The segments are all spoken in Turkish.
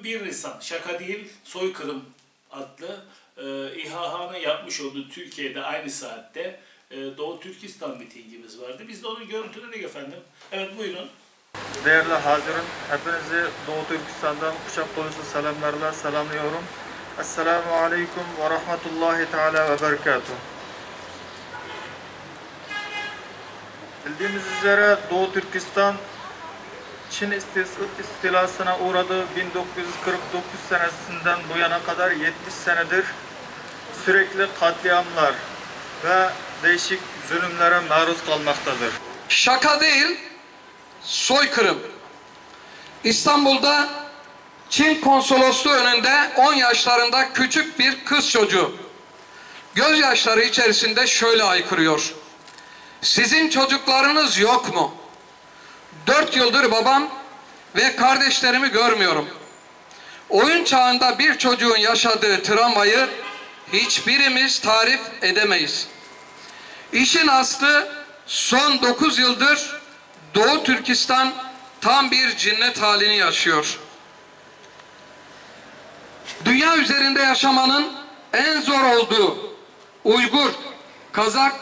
bugün 1 Nisan, şaka değil, soykırım adlı e, İHH'nın yapmış olduğu Türkiye'de aynı saatte e, Doğu Türkistan mitingimiz vardı. Biz de onu görüntüledik efendim. Evet buyurun. Değerli Hazirun, hepinizi Doğu Türkistan'dan kucak dolusu selamlarla selamlıyorum. Esselamu Aleyküm ve Rahmetullahi Teala ve Berekatuhu. Bildiğimiz üzere Doğu Türkistan Çin istilasına uğradı 1949 senesinden bu yana kadar 70 senedir sürekli katliamlar ve değişik zulümlere maruz kalmaktadır. Şaka değil, soykırım. İstanbul'da Çin konsolosluğu önünde 10 yaşlarında küçük bir kız çocuğu gözyaşları içerisinde şöyle aykırıyor. Sizin çocuklarınız yok mu? Dört yıldır babam ve kardeşlerimi görmüyorum. Oyun çağında bir çocuğun yaşadığı travmayı hiçbirimiz tarif edemeyiz. İşin aslı son 9 yıldır Doğu Türkistan tam bir cinnet halini yaşıyor. Dünya üzerinde yaşamanın en zor olduğu Uygur, Kazak,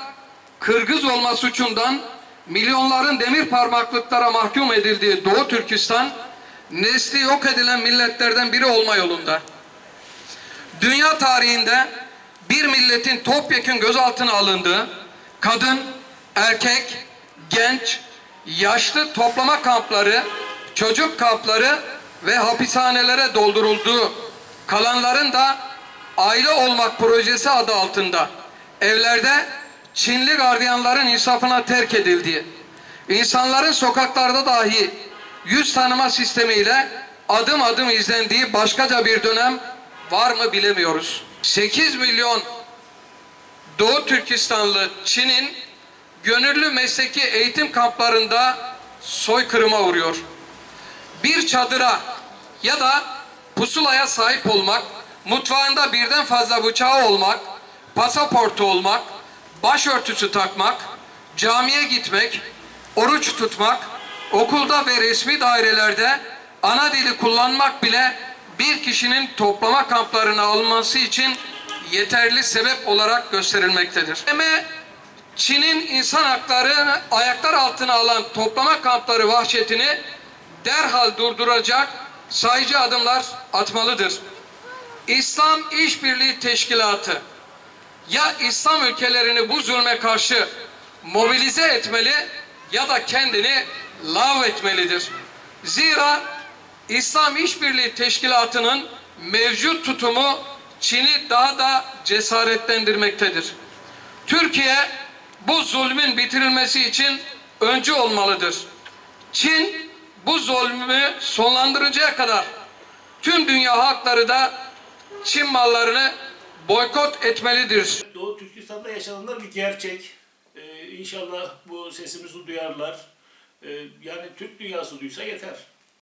Kırgız olma suçundan milyonların demir parmaklıklara mahkum edildiği Doğu Türkistan nesli yok edilen milletlerden biri olma yolunda. Dünya tarihinde bir milletin topyekun gözaltına alındığı, kadın, erkek, genç, yaşlı toplama kampları, çocuk kampları ve hapishanelere doldurulduğu, kalanların da aile olmak projesi adı altında evlerde Çinli gardiyanların insafına terk edildiği, insanların sokaklarda dahi yüz tanıma sistemiyle adım adım izlendiği başkaca bir dönem var mı bilemiyoruz. 8 milyon Doğu Türkistanlı Çin'in gönüllü mesleki eğitim kamplarında soykırıma uğruyor. Bir çadıra ya da pusulaya sahip olmak, mutfağında birden fazla bıçağı olmak, pasaportu olmak, başörtüsü takmak, camiye gitmek, oruç tutmak, okulda ve resmi dairelerde ana dili kullanmak bile bir kişinin toplama kamplarına alınması için yeterli sebep olarak gösterilmektedir. Eme Çin'in insan haklarını ayaklar altına alan toplama kampları vahşetini derhal durduracak sayıcı adımlar atmalıdır. İslam İşbirliği Teşkilatı ya İslam ülkelerini bu zulme karşı mobilize etmeli ya da kendini lav etmelidir. Zira İslam İşbirliği Teşkilatı'nın mevcut tutumu Çin'i daha da cesaretlendirmektedir. Türkiye bu zulmün bitirilmesi için öncü olmalıdır. Çin bu zulmü sonlandırıncaya kadar tüm dünya halkları da Çin mallarını boykot etmelidir. Doğu Türkistan'da yaşananlar bir gerçek. Ee, inşallah bu sesimizi duyarlar. Ee, yani Türk dünyası duysa yeter.